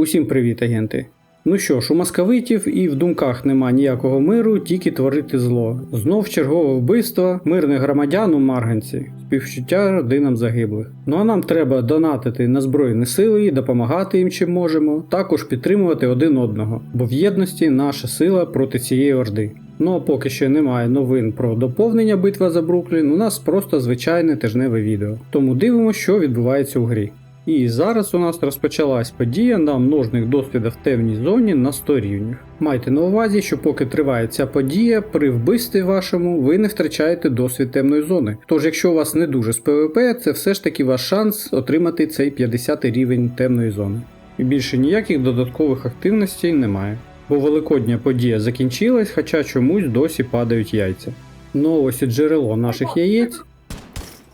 Усім привіт, агенти. Ну що ж, у московитів і в думках нема ніякого миру, тільки творити зло. Знов чергове вбивство мирних громадян у Марганці, співчуття родинам загиблих. Ну а нам треба донатити на Збройні сили допомагати їм чим можемо, також підтримувати один одного, бо в єдності наша сила проти цієї орди. Ну а поки що немає новин про доповнення битва за Бруклін, у нас просто звичайне тижневе відео. Тому дивимося, що відбувається у грі. І зараз у нас розпочалась подія на множних досвідах в темній зоні на 100 рівнях. Майте на увазі, що поки триває ця подія, при вбивстві вашому ви не втрачаєте досвід темної зони. Тож, якщо у вас не дуже з ПВП, це все ж таки ваш шанс отримати цей 50 рівень темної зони. І більше ніяких додаткових активностей немає. Бо великодня подія закінчилась, хоча чомусь досі падають яйця. Ну ось і джерело наших яєць.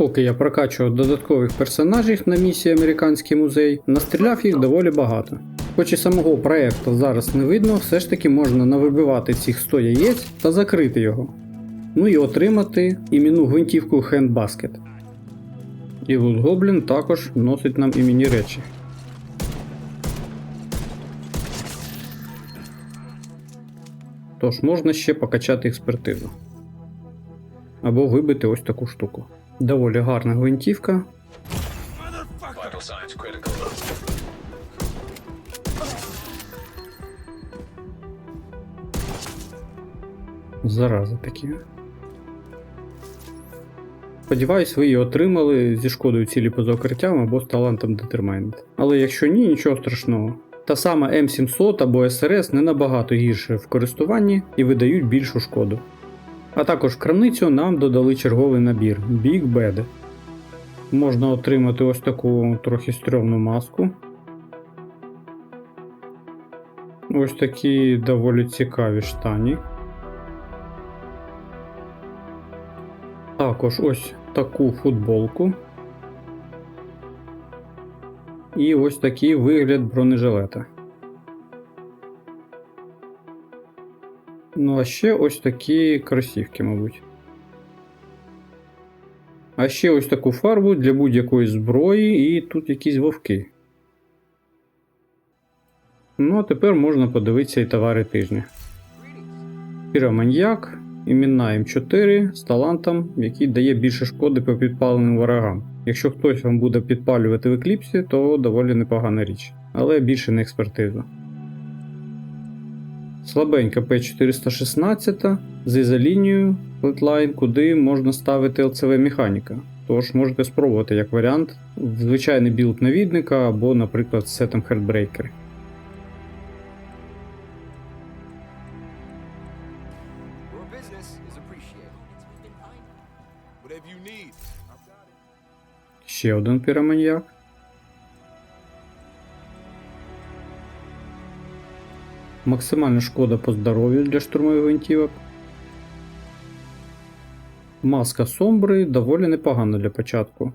Поки я прокачував додаткових персонажів на місії Американський музей, настріляв їх доволі багато. Хоч і самого проекту зараз не видно, все ж таки можна навибивати цих 100 яєць та закрити його. Ну і отримати іменну гвинтівку Handbasket. І Лут Гоблін також носить нам іменні речі. Тож можна ще покачати експертизу. Або вибити ось таку штуку. Доволі гарна гвинтівка. Зараза такі. Сподіваюсь, ви її отримали зі шкодою цілі поза укриттям або з талантом Determined. Але якщо ні, нічого страшного. Та сама М700 або СРС не набагато гірше в користуванні і видають більшу шкоду. А також в крамницю нам додали черговий набір Big Bad. Можна отримати ось таку трохи стрьомну маску. Ось такі доволі цікаві штані. Також ось таку футболку. І ось такий вигляд бронежилета. Ну, а ще ось такі кросівки, мабуть. А ще ось таку фарбу для будь-якої зброї, і тут якісь вовки. Ну, а тепер можна подивитися і товари тижня. Піроманьяк, іменна М4 з талантом, який дає більше шкоди по підпаленим ворогам. Якщо хтось вам буде підпалювати в екліпсі, то доволі непогана річ, але більше не експертизу. Слабенька P416 з ізолінією Flatline, куди можна ставити LCV механіка. Тож можете спробувати як варіант звичайний білд навідника або, наприклад, з сетом Heartbreaker. Ще один піроманьяк. Максимальна шкода по здоров'ю для штурмових гвинтівок. Маска Сомбри доволі непогана для початку.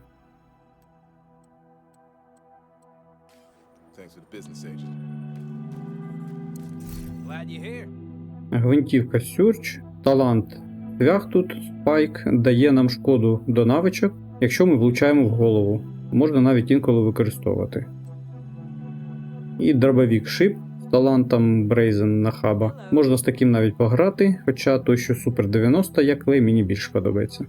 Гвинтівка Сюрч, талант Вяхтут, Спайк дає нам шкоду до навичок, якщо ми влучаємо в голову. Можна навіть інколи використовувати. І дробовік Шип талантом Брейзен на хаба. Можна з таким навіть пограти, хоча той, що Супер 90 як клей, мені більше подобається.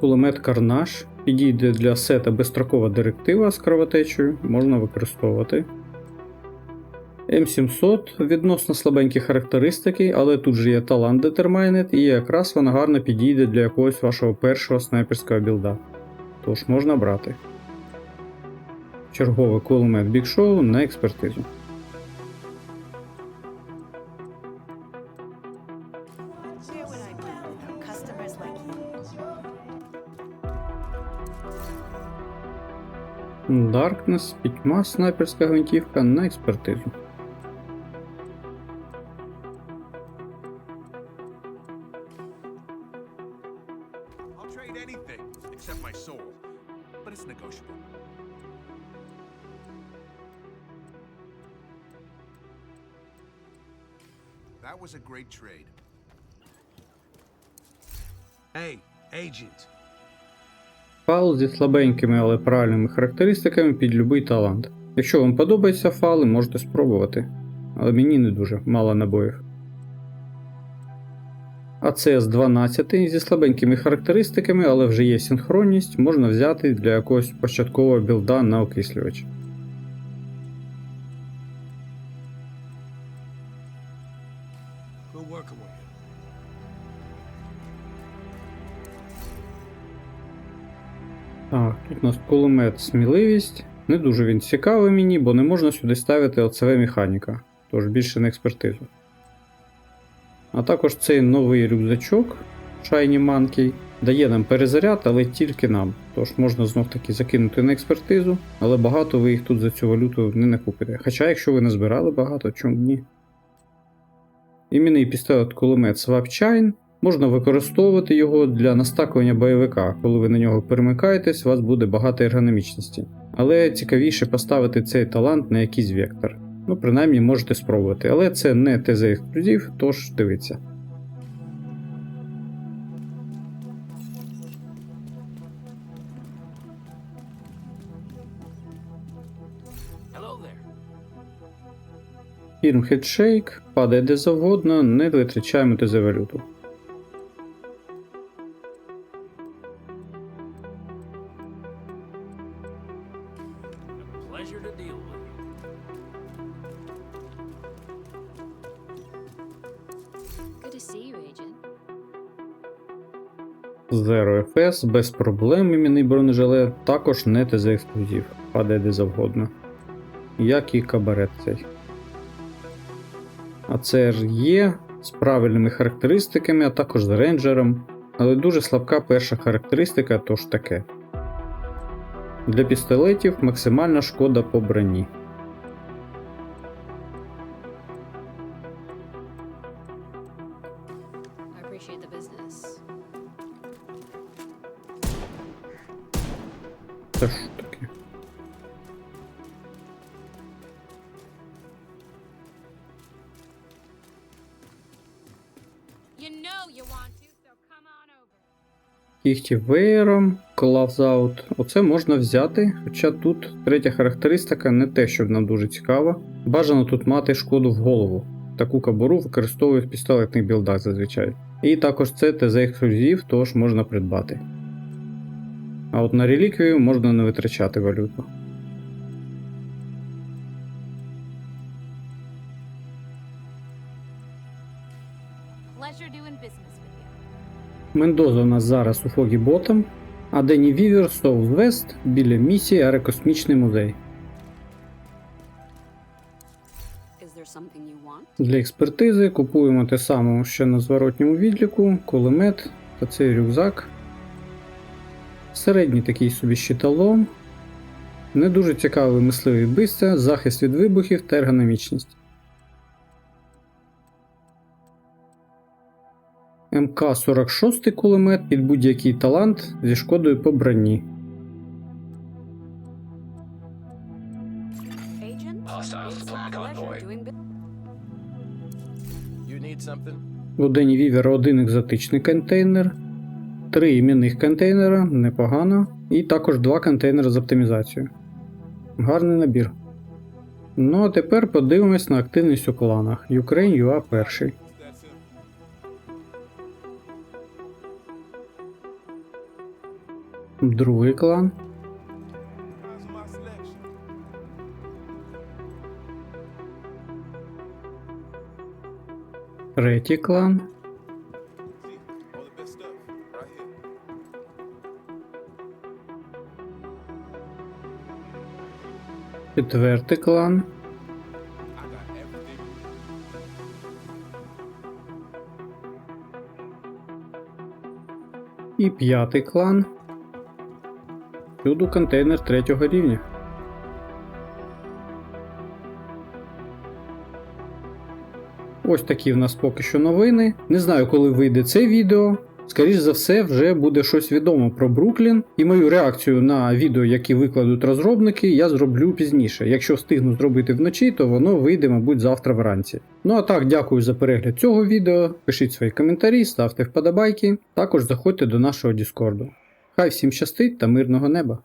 Кулемет Карнаж підійде для сета безстрокова директива з кровотечею, можна використовувати. М700 відносно слабенькі характеристики, але тут же є талант Determined, і якраз вона гарно підійде для якогось вашого першого снайперського білда. Тож можна брати. Черговий кулемет Big Show на експертизу. Darkness, пітьма, снайперська гвинтівка на експертизу. Trade anything except my soul, but it's negotiable. That was a great trade. Hey, agent. Фал зі слабенькими, але правильними характеристиками під будь-який талант. Якщо вам подобаються фали, можете спробувати. Але мені не дуже мало набоїв. АЦС 12 зі слабенькими характеристиками, але вже є синхронність, можна взяти для якогось початкового білда на окислювач. Так, тут у нас кулемет сміливість. Не дуже він цікавий мені, бо не можна сюди ставити ОЦВ механіка, тож більше на експертизу. А також цей новий рюкзачок Shiny Monkey дає нам перезаряд, але тільки нам. Тож можна знов таки закинути на експертизу, але багато ви їх тут за цю валюту не накупите. Хоча, якщо ви назбирали багато, чому ні. Імінний пістолет кулемет Swap Chain Можна використовувати його для настакування бойовика. Коли ви на нього перемикаєтесь, у вас буде багато ергономічності. Але цікавіше поставити цей талант на якийсь вектор. Ну, принаймні можете спробувати, але це не ТЗ ексклюзив, тож дивіться. Фірм Headshake падає де завгодно, не витрачаємо ТЗ валюту. Pleasure to deal with Zero FS без проблем імінний бронежилет, також не ТЗ ексклюзив, падає де завгодно. Як і кабарет цей. А це ж є з правильними характеристиками, а також з рейнджером, але дуже слабка перша характеристика, тож таке. Для пістолетів максимальна шкода по броні. Appreciate the business. Це таке. You know you want to, so come on over. Кіхті веєром, Out. Оце можна взяти, хоча тут третя характеристика не те, що нам дуже цікава. Бажано тут мати шкоду в голову. Таку кабуру використовують в пістолетних білдах зазвичай. І також це ТЗ ексклюзив, тож можна придбати. А от на реліквію можна не витрачати валюту. Мендоза у нас зараз у Фогі Ботом, а Дені Вівер Соус Вест біля місії Аерокосмічний музей. Is there something you want? Для експертизи купуємо те саме, що на зворотньому відліку, кулемет та цей рюкзак. Середній такий собі щиталом. Не дуже цікавий мисливий вбивця, захист від вибухів та ергономічність. МК-46 кулемет під будь-який талант зі шкодою по броні. У Дені Вівера один екзотичний контейнер, три іменних контейнера, непогано, і також два контейнери з оптимізацією. Гарний набір. Ну а тепер подивимось на активність у кланах. Ukraine UA перший. Другий клан. Третій клан. Четвертий клан. І п'ятий клан. Всюду контейнер третього рівня. Ось такі в нас поки що новини. Не знаю, коли вийде це відео, Скоріш за все, вже буде щось відомо про Бруклін, і мою реакцію на відео, які викладуть розробники, я зроблю пізніше. Якщо встигну зробити вночі, то воно вийде, мабуть, завтра вранці. Ну а так, дякую за перегляд цього відео. Пишіть свої коментарі, ставте вподобайки. Також заходьте до нашого Діскорду. Хай всім щастить та мирного неба!